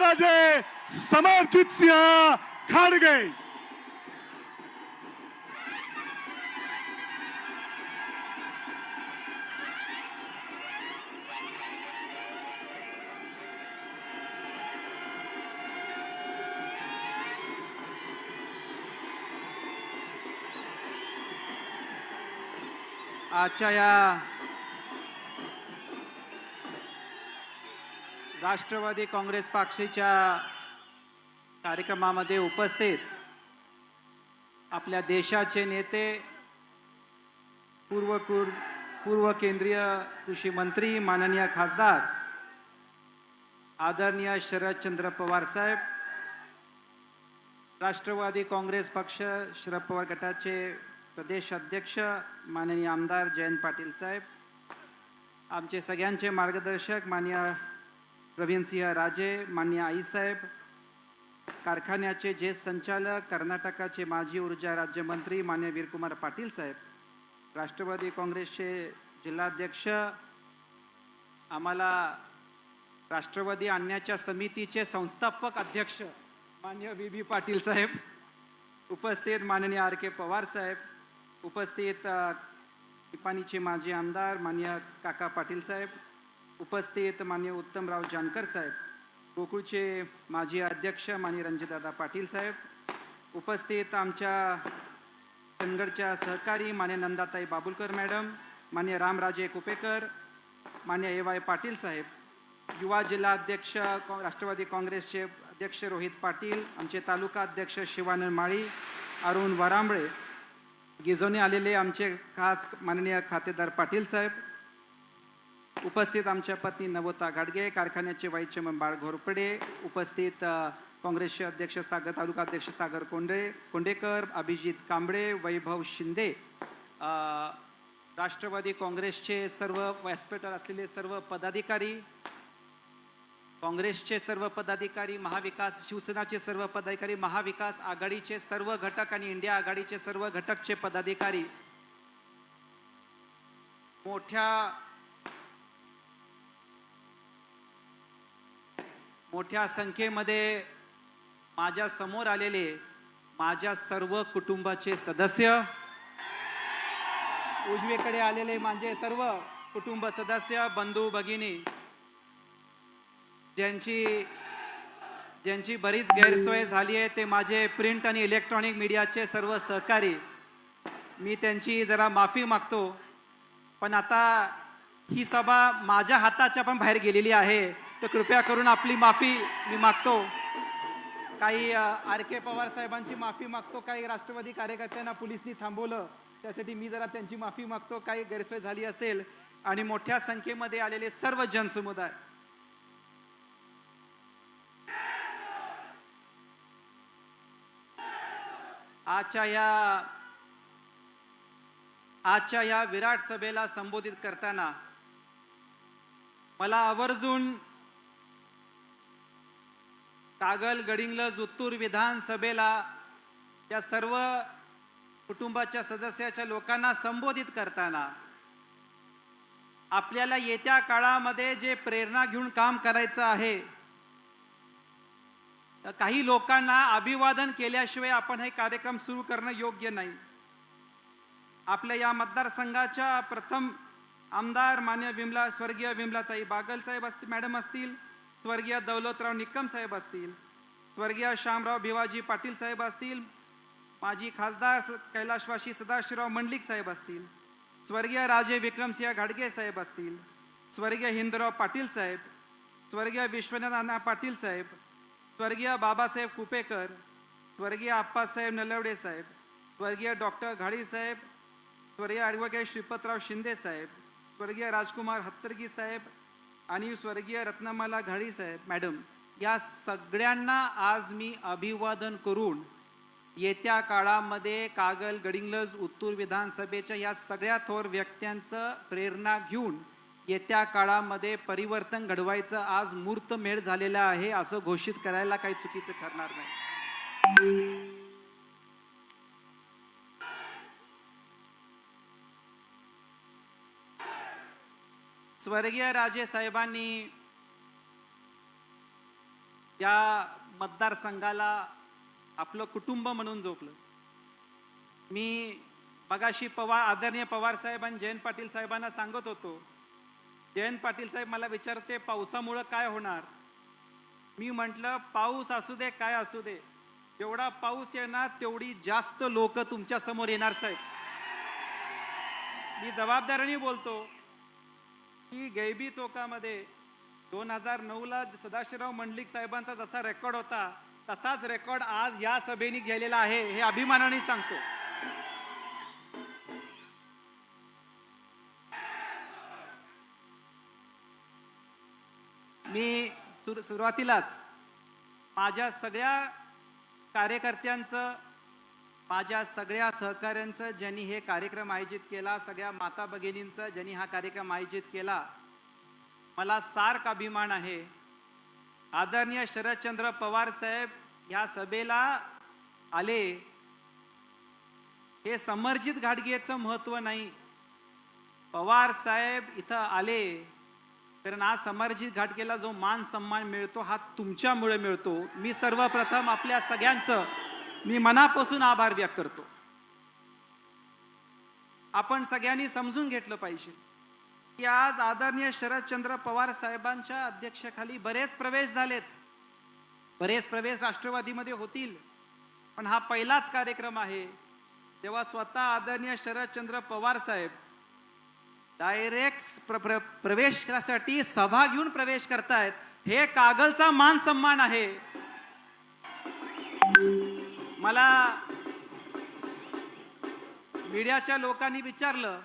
राजे समरजित सिंह खाडगे आजच्या या। राष्ट्रवादी काँग्रेस पक्षाच्या कार्यक्रमामध्ये उपस्थित आपल्या देशाचे नेते पूर्व पूर्व केंद्रीय कृषी मंत्री माननीय खासदार आदरणीय शरदचंद्र पवार साहेब राष्ट्रवादी काँग्रेस पक्ष शरद पवार गटाचे प्रदेश अध्यक्ष माननीय आमदार जयंत पाटील साहेब आमचे सगळ्यांचे मार्गदर्शक मान्य प्रवीणसिंह राजे मान्य आईसाहेब कारखान्याचे जे संचालक कर्नाटकाचे माजी ऊर्जा राज्यमंत्री मान्य वीरकुमार पाटील साहेब राष्ट्रवादी काँग्रेसचे जिल्हाध्यक्ष आम्हाला राष्ट्रवादी आणण्याच्या समितीचे संस्थापक अध्यक्ष मान्य बी बी पाटील साहेब उपस्थित माननीय आर के पवार साहेब उपस्थित टिपाणीचे माजी आमदार मान्य काका पाटील साहेब उपस्थित मान्य उत्तमराव जानकर साहेब गोकुळचे माजी अध्यक्ष मान्य रणजितदादा पाटील साहेब उपस्थित आमच्या चंदगडच्या सहकारी मान्य नंदाताई बाबुलकर मॅडम मान्य रामराजे कुपेकर मान्य ए वाय पाटील साहेब युवा जिल्हा अध्यक्ष राष्ट्रवादी काँग्रेसचे अध्यक्ष रोहित पाटील आमचे तालुका अध्यक्ष शिवानंद माळी अरुण वरांबळे गिजोने आलेले आमचे खास माननीय खातेदार पाटील साहेब उपस्थित आमच्या पत्नी नवोता गाडगे कारखान्याचे वाईस चेअरमन बाळ घोरपडे उपस्थित काँग्रेसचे अध्यक्ष सागर तालुका अध्यक्ष सागर कोंडे कोंडेकर अभिजित कांबळे वैभव शिंदे. राष्ट्रवादी काँग्रेसचे सर्व व्यासपीठावर असलेले सर्व पदाधिकारी काँग्रेसचे सर्व पदाधिकारी महाविकास शिवसेनाचे सर्व पदाधिकारी महाविकास आघाडीचे सर्व घटक आणि इंडिया आघाडीचे सर्व घटकचे पदाधिकारी मोठ्या मोठ्या संख्येमध्ये माझ्यासमोर आलेले माझ्या सर्व कुटुंबाचे सदस्य उजवेकडे आलेले माझे सर्व कुटुंब सदस्य बंधू भगिनी ज्यांची ज्यांची बरीच गैरसोय झाली आहे ते माझे प्रिंट आणि इलेक्ट्रॉनिक मीडियाचे सर्व सहकारी. मी त्यांची जरा माफी मागतो पण आता ही सभा माझ्या हाताच्या पण बाहेर गेलेली आहे. तर कृपया करून आपली माफी मी मागतो. काही आर के पवार साहेबांची माफी मागतो काही राष्ट्रवादी कार्यकर्त्यांना पोलिसनी थांबवलं त्यासाठी मी जरा त्यांची माफी मागतो काही गैरसोय झाली असेल आणि मोठ्या संख्येमध्ये आलेले सर्व जनसमुदाय. आजच्या या आजच्या या विराट सभेला संबोधित करताना मला आवर्जून कागल गडिंग्लज उत्तूर विधानसभेला या सर्व कुटुंबाच्या सदस्याच्या लोकांना संबोधित करताना आपल्याला येत्या काळामध्ये जे प्रेरणा घेऊन काम करायचं आहे तर काही लोकांना अभिवादन केल्याशिवाय आपण हे कार्यक्रम सुरू करणं योग्य नाही. आपल्या या मतदारसंघाच्या प्रथम आमदार मान्य विमला स्वर्गीय विमलाताई बागल साहेब असतील मॅडम असतील स्वर्गीय दौलतराव निक्कम साहेब असतील स्वर्गीय श्यामराव भिवाजी पाटील साहेब असतील माजी खासदार कैलाशवासी सदाशिवराव मंडलिक साहेब असतील स्वर्गीय राजे विक्रमसिंह घाडगे साहेब असतील स्वर्गीय हिंदराव पाटील साहेब स्वर्गीय विश्वनाथ पाटील साहेब स्वर्गीय बाबासाहेब कुपेकर स्वर्गीय आप्पासाहेब नलवडे साहेब स्वर्गीय डॉक्टर घाडी साहेब स्वर्गीय ॲडव्होकेट श्रीपतराव शिंदे साहेब स्वर्गीय राजकुमार हत्तरगी साहेब आणि स्वर्गीय रत्नमाला घाळी साहेब मॅडम या सगळ्यांना आज मी अभिवादन करून येत्या काळामध्ये कागल गडिंग्लज उत्तूर विधानसभेच्या या सगळ्या थोर व्यक्त्यांचं प्रेरणा घेऊन येत्या काळामध्ये परिवर्तन घडवायचं आज मूर्तमेढ झालेला आहे असं घोषित करायला काही चुकीचं ठरणार नाही. स्वर्गीय राजे साहेबांनी या मतदारसंघाला आपलं कुटुंब म्हणून जोपलं. मी मगाशी पवार आदरणीय पवार साहेब आणि जयंत पाटील साहेबांना सांगत होतो जयंत पाटील साहेब मला विचारते पावसामुळं काय होणार? मी म्हटलं पाऊस असू दे काय असू दे. जेवढा पाऊस येणार तेवढी जास्त लोक तुमच्यासमोर येणार साहेब. मी जबाबदारीने बोलतो की गैबी चौकामध्ये दोन हजार नऊला सदाशिवराव मंडलिक साहेबांचा जसा रेकॉर्ड होता तसाच रेकॉर्ड आज या सभेने गेलेला आहे हे अभिमानाने सांगतो. मी सुरुवातीलाच माझ्या सगळ्या कार्यकर्त्यांचं माझ्या सगळ्या सहकाऱ्यांचं ज्यांनी हे कार्यक्रम आयोजित केला सगळ्या माता भगिनींचं ज्यांनी हा कार्यक्रम आयोजित केला मला सार्क अभिमान आहे. आदरणीय शरदचंद्र पवार साहेब ह्या सभेला आले. हे समर्जित घाटगेचं महत्त्व नाही. पवार साहेब इथं आले. कारण आज समर्जित घाटकेला जो मान सन्मान मिळतो हा तुमच्यामुळे मिळतो. मी सर्वप्रथम आपल्या सगळ्यांचं मी मनापासून आभार व्यक्त करतो. आपण सगळ्यांनी समजून घेतलं पाहिजे. की आज आदरणीय शरदचंद्र पवार साहेबांच्या अध्यक्षाखाली बरेच प्रवेश झालेत. बरेच प्रवेश राष्ट्रवादीमध्ये होतील. पण हा पहिलाच कार्यक्रम आहे. तेव्हा स्वतः आदरणीय शरदचंद्र पवार साहेब डायरेक्ट प्र, प्र, सभा घेऊन प्रवेश करतायत. हे कागलचा मान सन्मान आहे. मला मीडियाच्या लोकांनी विचारलं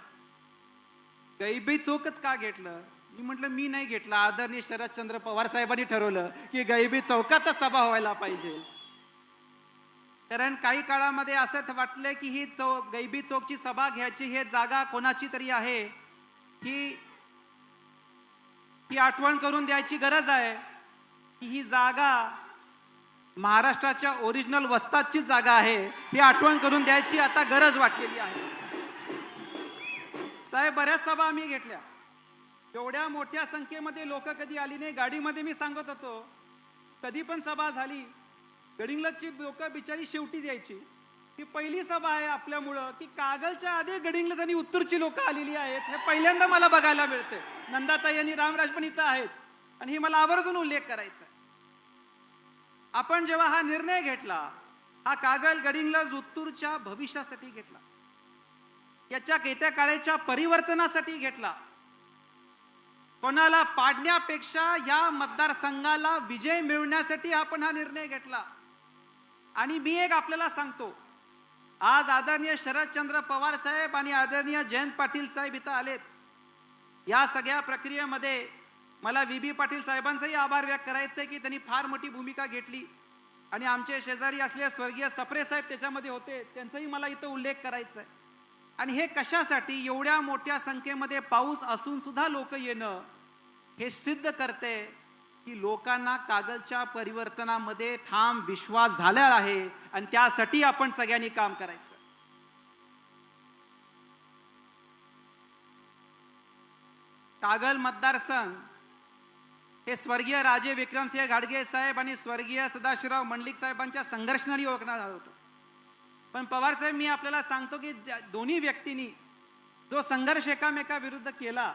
गैबी चौकच का घेतलं? मी म्हटलं मी नाही घेतलं. आदरणीय शरदचंद्र पवार साहेबांनी ठरवलं की गैबी चौकातच सभा व्हायला पाहिजे. कारण काही काळामध्ये असं वाटलं की ही चौ गैबी चौकची सभा घ्यायची हे जागा कोणाची तरी आहे ही ही आठवण करून द्यायची गरज आहे की ही जागा महाराष्ट्राच्या ओरिजिनल वस्तादची जागा आहे ही आठवण करून द्यायची आता गरज वाटलेली आहे. साहेब बऱ्याच सभा आम्ही घेतल्या. एवढ्या मोठ्या संख्येमध्ये लोक कधी आली नाही. गाडीमध्ये मी सांगत होतो कधी पण सभा झाली गडिंग्लजची लोक बिचारी शेवटी द्यायची. ही पहिली सभा आहे आपल्यामुळं की कागलच्या आधी गडिंग्लज आणि उत्तरची लोक आलेली आहेत. हे पहिल्यांदा मला बघायला मिळते नंदाताई आणि रामराज पण इथं आहेत. आणि हे मला आवर्जून उल्लेख करायचा आहे. आपण जेव्हा हा निर्णय घेतला हा कागल गडिंग्लज उत्तूरच्या भविष्यासाठी घेतला. याच्या येत्या काळाच्या परिवर्तनासाठी घेतला. कोणाला पाडण्यापेक्षा या मतदारसंघाला विजय मिळवण्यासाठी आपण हा निर्णय घेतला. आणि मी एक आपल्याला सांगतो आज आदरणीय शरदचंद्र पवार साहेब आणि आदरणीय जयंत पाटील साहेब इथं आलेत. या सगळ्या प्रक्रियेमध्ये मला व्ही बी पाटील साहेबांचाही आभार व्यक्त करायचं आहे की त्यांनी फार मोठी भूमिका घेतली. आणि आमचे शेजारी असलेले स्वर्गीय सप्रे साहेब त्याच्यामध्ये होते त्यांचाही मला इथं उल्लेख करायचा आहे आणि हे कशासाठी? एवढ्या मोठ्या संख्येमध्ये पाऊस असून सुद्धा लोक येणं हे सिद्ध करते की लोकांना कागलच्या परिवर्तनामध्ये ठाम विश्वास झाला आहे आणि त्यासाठी आपण सगळ्यांनी काम करायचं. कागल मतदारसंघ हे स्वर्गीय राजे विक्रमसिंह घाडगे साहेब आणि स्वर्गीय सदाशिवराव मंडलिक साहेबांच्या संघर्षणारी ओळखणार आलं होतं. पण पवार साहेब मी आपल्याला सांगतो की ज्या- दोन्ही व्यक्तींनी जो संघर्ष एकामेका विरुद्ध केला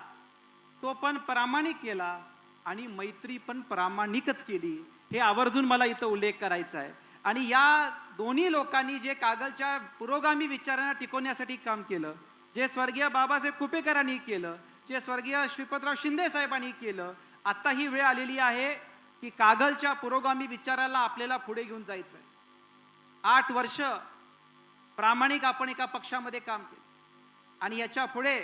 तो पण प्रामाणिक केला आणि मैत्री पण प्रामाणिकच केली. हे आवर्जून मला इथं उल्लेख करायचा आहे. आणि या दोन्ही लोकांनी जे कागलच्या पुरोगामी विचारांना टिकवण्यासाठी काम केलं जे स्वर्गीय बाबासाहेब कुपेकरांनी केलं जे स्वर्गीय श्रीपतराव शिंदे साहेबांनी केलं आता ही वेळ आलेली आहे की कागलच्या पुरोगामी विचाराला आपल्याला पुढे घेऊन जायचं आहे आठ वर्ष प्रामाणिक आपण एका पक्षामध्ये काम केलं. आणि याच्यापुढे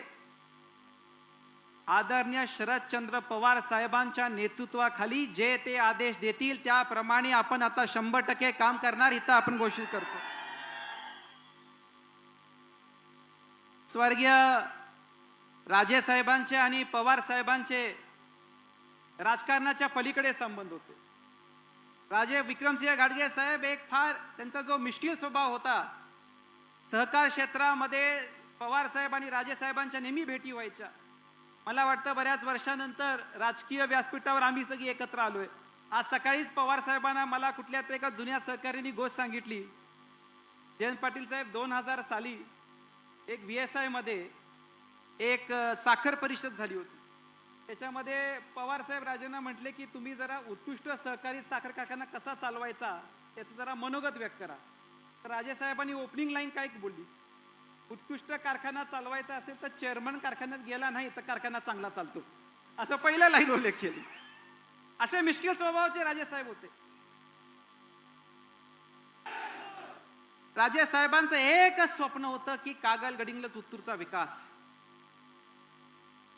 आदरणीय शरदचंद्र पवार साहेबांच्या नेतृत्वाखाली जे ते आदेश देतील त्याप्रमाणे आपण आता शंभर टक्के काम करणार इथं आपण घोषित करतो. स्वर्गीय राजे साहेबांचे आणि पवार साहेबांचे राजकारणाच्या पलीकडे संबंध होते. राजे विक्रमसिंह घाडगे साहेब एक फार त्यांचा जो मिष्टील स्वभाव होता सहकार क्षेत्रामध्ये पवार साहेब आणि राजे साहेबांच्या नेहमी भेटी व्हायच्या. मला वाटतं बऱ्याच वर्षानंतर राजकीय व्यासपीठावर आम्ही सगळी एकत्र आलोय. आज सकाळीच पवार साहेबांना मला कुठल्या तरी एका जुन्या सहकार्याने गोष्ट सांगितली. जयंत पाटील साहेब दोन हजार साली एक व्ही एसमध्ये एक साखर परिषद झाली होती. त्याच्यामध्ये पवार साहेब म्हटले की तुम्ही जरा उत्कृष्ट सहकारी साखर कारखाना कसा चालवायचा त्याचं जरा मनोगत व्यक्त करा. तर राजे साहेबांनी ओपनिंग लाईन काय बोलली? उत्कृष्ट कारखाना चालवायचा असेल तर चेअरमन कारखान्यात गेला नाही तर कारखाना चांगला चालतो. असं पहिलं लाईन उल्लेख केली. असे मिश्किल स्वभावाचे राजेसाहेब होते. राजेसाहेबांचं एकच स्वप्न होतं की कागल गडिंगलज उत्तूरचा विकास.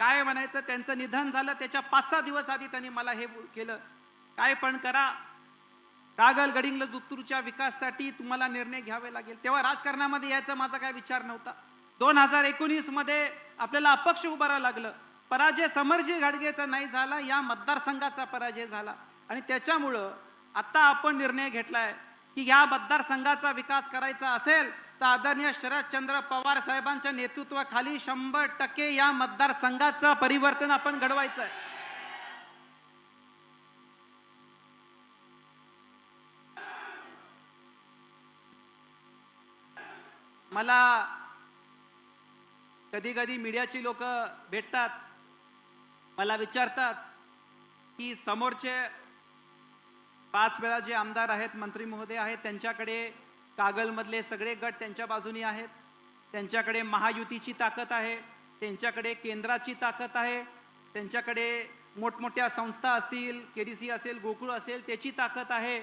काय म्हणायचं? त्यांचं निधन झालं. त्याच्या पाच सहा दिवस आधी त्यांनी मला हे केलं. काय पण करा. कागल गडिंगलज उत्तूरच्या विकासासाठी तुम्हाला निर्णय घ्यावे लागेल. तेव्हा राजकारणामध्ये यायचा माझा काय विचार नव्हता. दोन हजार एकोणीसमध्ये आपल्याला अपक्ष उभारा लागलं. पराजय समरजी घाडगेचा नाही झाला या मतदारसंघाचा पराजय झाला. आणि त्याच्यामुळं आता आपण निर्णय घेतलाय की या मतदारसंघाचा विकास करायचा असेल तर आदरणीय शरदचंद्र पवार साहेबांच्या नेतृत्वाखाली शंभर टक्के या मतदारसंघाचं परिवर्तन आपण घडवायचं आहे मला कधी कधी मीडियाची लोक भेटतात मला विचारतात की समोरचे पाच वेळा जे आमदार आहेत मंत्री महोदय आहेत त्यांच्याकडे कागलमधले सगळे गट त्यांच्या बाजूनी आहेत. त्यांच्याकडे महायुतीची ताकद आहे. त्यांच्याकडे केंद्राची ताकद आहे. त्यांच्याकडे मोठमोठ्या संस्था असतील के डी सी असेल गोकुळ असेल त्याची ताकद आहे.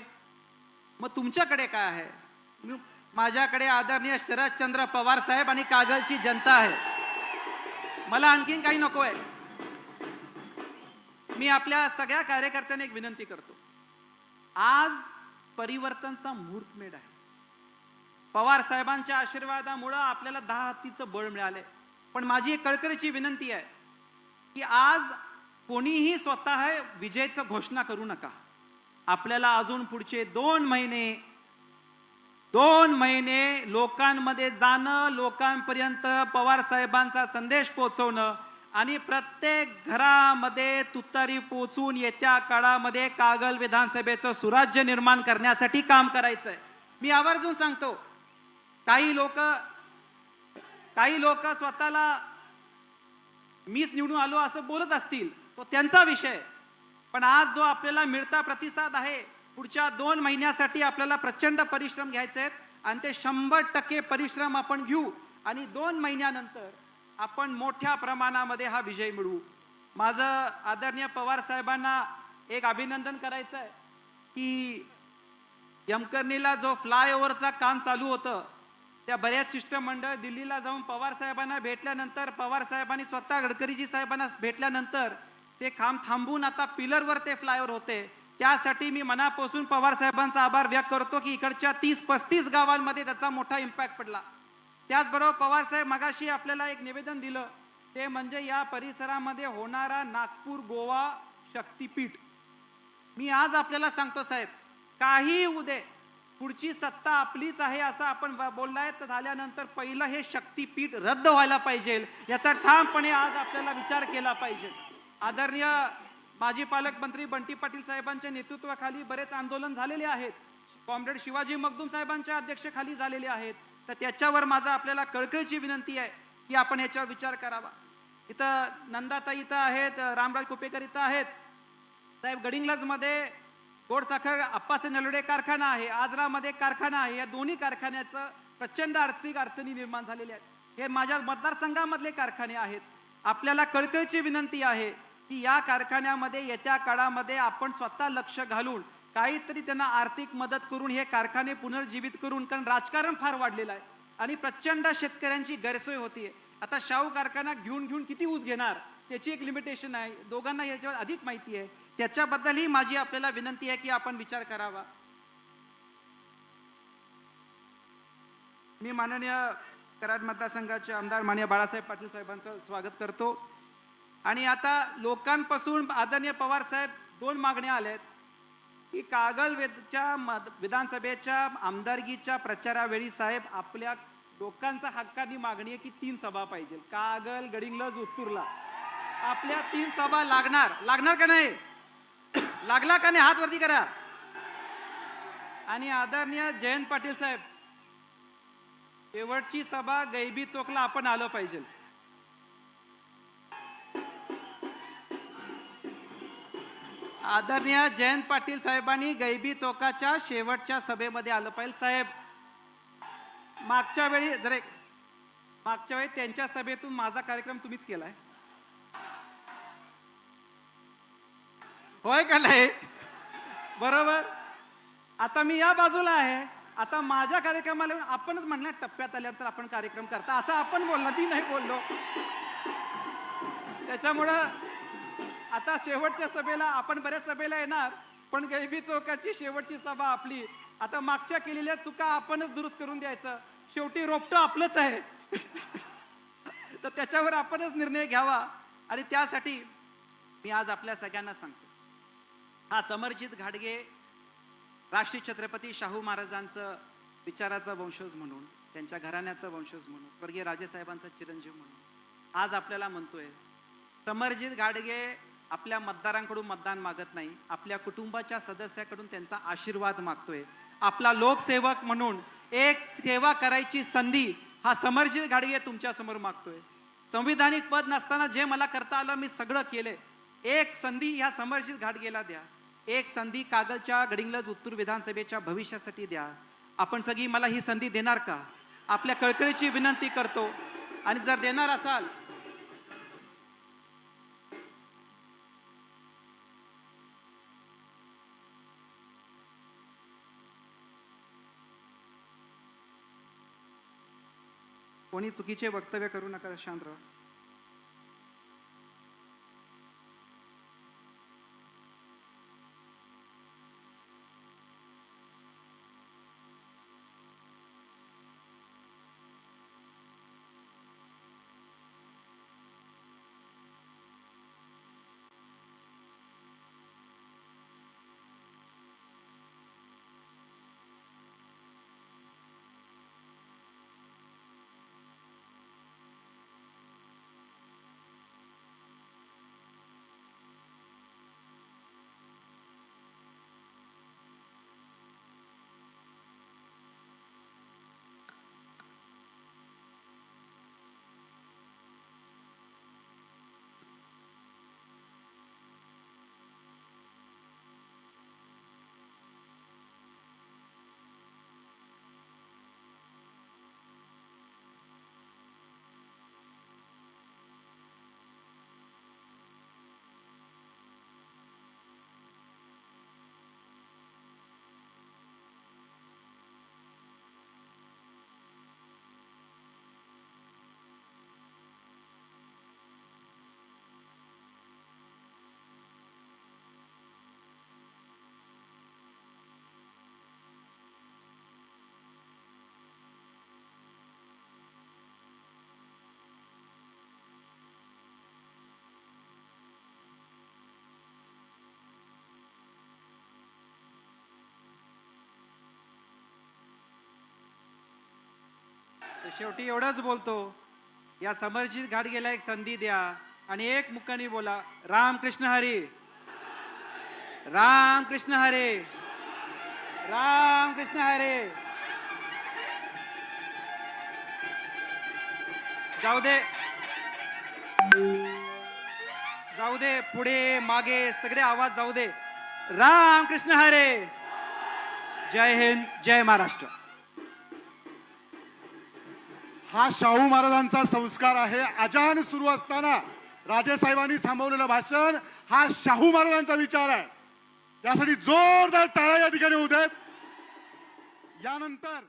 मग तुमच्याकडे काय आहे? माझ्याकडे आदरणीय शरदचंद्र पवार साहेब आणि कागलची जनता आहे. मला आणखीन काही नको आहे मी आपल्या सगळ्या कार्यकर्त्यांना एक विनंती करतो. आज परिवर्तनचा मुहूर्तमेढ आहे. पवार साहेबांच्या आशीर्वादामुळं आपल्याला दहा हत्तीचं बळ मिळालंय पण माझी एक कळकळीची विनंती आहे की आज कोणीही स्वतः विजयचं घोषणा करू नका. आपल्याला अजून पुढचे दोन महिने दोन महिने लोकांमध्ये जाणं लोकांपर्यंत पवार साहेबांचा संदेश पोहोचवणं आणि प्रत्येक घरामध्ये तुतारी पोचून येत्या काळामध्ये कागल विधानसभेचं सुराज्य निर्माण करण्यासाठी काम करायचंय. मी आवर्जून सांगतो काही लोक काही लोक स्वतःला मीच निवडून आलो असं बोलत असतील तो त्यांचा विषय. पण आज जो आपल्याला मिळता प्रतिसाद आहे पुढच्या दोन महिन्यासाठी आपल्याला प्रचंड परिश्रम घ्यायचे आहेत आणि ते शंभर टक्के परिश्रम आपण घेऊ आणि दोन महिन्यानंतर आपण मोठ्या प्रमाणामध्ये हा विजय मिळवू. माझं आदरणीय पवार साहेबांना एक अभिनंदन करायचं आहे की यमकर्णीला जो फ्लायओव्हरचा काम चालू होतं त्या बऱ्याच शिष्टमंडळ दिल्लीला जाऊन पवार साहेबांना भेटल्यानंतर पवार साहेबांनी स्वतः गडकरीजी साहेबांना भेटल्यानंतर ते काम थांबून आता पिलरवर ते फ्लायओव्हर होते. त्यासाठी मी मनापासून पवार साहेबांचा आभार व्यक्त करतो की इकडच्या तीस पस्तीस गावांमध्ये त्याचा मोठा इम्पॅक्ट पडला. त्याचबरोबर पवार साहेब मगाशी आपल्याला एक निवेदन दिलं ते म्हणजे या परिसरामध्ये होणारा नागपूर गोवा शक्तीपीठ. मी आज आपल्याला सांगतो साहेब काही उदे पुढची सत्ता आपलीच आहे असं आपण बोललाय. तर झाल्यानंतर पहिलं हे शक्तीपीठ रद्द व्हायला पाहिजे. याचा ठामपणे आज आपल्याला विचार केला पाहिजे. आदरणीय माजी पालकमंत्री बंटी पाटील साहेबांच्या नेतृत्वाखाली बरेच आंदोलन झालेले आहेत. कॉम्रेड शिवाजी मगदूम साहेबांच्या अध्यक्षखाली झालेले आहेत. तर त्याच्यावर माझा आपल्याला कळकळीची विनंती आहे की आपण याच्यावर विचार करावा. इथं नंदाताई इथं आहेत रामराज कुपेकर इथं आहेत. साहेब गडिंग्लजमध्ये गोड साखर अप्पासे नलवडे कारखाना आहे आजरामध्ये कारखाना आहे. या दोन्ही कारखान्याचं प्रचंड आर्थिक अडचणी निर्माण झालेल्या आहेत. हे माझ्या मतदारसंघामधले कारखाने आहेत. आपल्याला कळकळीची विनंती आहे की या कारखान्यामध्ये येत्या काळामध्ये आपण स्वतः लक्ष घालून काहीतरी त्यांना आर्थिक मदत करून हे कारखाने पुनर्जीवित करून कारण राजकारण फार वाढलेलं आहे आणि प्रचंड शेतकऱ्यांची गैरसोय होतीये. आता शाहू कारखाना घेऊन घेऊन किती ऊस घेणार त्याची एक लिमिटेशन आहे. दोघांना याच्यावर अधिक माहिती आहे. त्याच्याबद्दलही माझी आपल्याला विनंती आहे की आपण विचार करावा. मी माननीय कराड मतदारसंघाचे आमदार माननीय बाळासाहेब पाटील साहेबांचं स्वागत करतो. आणि आता लोकांपासून आदरणीय पवार साहेब दोन मागण्या आल्या आहेत की कागल वेदच्या विधानसभेच्या आमदारकीच्या प्रचारावेळी साहेब आपल्या लोकांचा हक्कानी मागणी आहे की तीन सभा पाहिजे. कागल गडिंगलज उत्तूरला. आपल्या तीन सभा लागणार. लागणार का नाही? लागला का नाही? हात वरती करा. आणि आदरणीय जयंत पाटील साहेब शेवटची सभा गैबी चौकला आपण आलो पाहिजे. आदरणीय जयंत पाटील साहेबांनी गैबी चौकाच्या शेवटच्या सभेमध्ये आलं पाहिजे. साहेब मागच्या वेळी जर मागच्या वेळी त्यांच्या सभेतून माझा कार्यक्रम तुम्हीच केलाय. होय का नाही? बरोबर? आता मी या बाजूला आहे. आता माझ्या कार्यक्रमाला आपणच म्हणणार टप्प्यात आल्यानंतर आपण कार्यक्रम करता. असं आपण बोललो मी नाही बोललो. त्याच्यामुळं आता शेवटच्या सभेला आपण बऱ्याच सभेला येणार पण गैबी चौकाची शेवटची सभा आपली. आता मागच्या केलेल्या चुका आपणच दुरुस्त करून द्यायचं. शेवटी रोपटं आपलंच आहे. तर त्याच्यावर आपणच निर्णय घ्यावा. आणि त्यासाठी मी आज आपल्या सगळ्यांना सांगतो. हा समरजित घाडगे राष्ट्रीय छत्रपती शाहू महाराजांचं विचाराचा वंशज म्हणून त्यांच्या घराण्याचा वंशज म्हणून स्वर्गीय राजेसाहेबांचा चिरंजीव म्हणून आज आपल्याला म्हणतोय समरजित गाडगे आपल्या मतदारांकडून मतदान मागत नाही आपल्या कुटुंबाच्या सदस्याकडून त्यांचा आशीर्वाद मागतोय. आपला लोकसेवक म्हणून एक सेवा करायची संधी हा समरजित गाडगे तुमच्यासमोर मागतोय. संविधानिक पद नसताना जे मला करता आलं मी सगळं केलंय. एक संधी ह्या समरजित घाटगेला द्या. एक संधी कागलच्या गडिंगलज उत्तूर विधानसभेच्या भविष्यासाठी द्या. आपण सगळी मला ही संधी देणार का? आपल्या कळकळीची विनंती करतो. आणि जर देणार असाल कोणी चुकीचे वक्तव्य करू नका शांत शेवटी एवढंच बोलतो या समर्जित घाटगेला एक संधी द्या आणि एक मुक्कानी बोला राम कृष्ण हरी. राम कृष्ण हरे. राम कृष्ण हरे. जाऊ दे. जाऊ दे पुढे मागे सगळे आवाज जाऊ दे. राम कृष्ण हरे. जय हिंद जय महाराष्ट्र. हा शाहू महाराजांचा संस्कार आहे. अजान सुरू असताना राजेसाहेबांनी थांबवलेलं भाषण हा शाहू महाराजांचा विचार आहे. यासाठी जोरदार टाळ्या या ठिकाणी होत यानंतर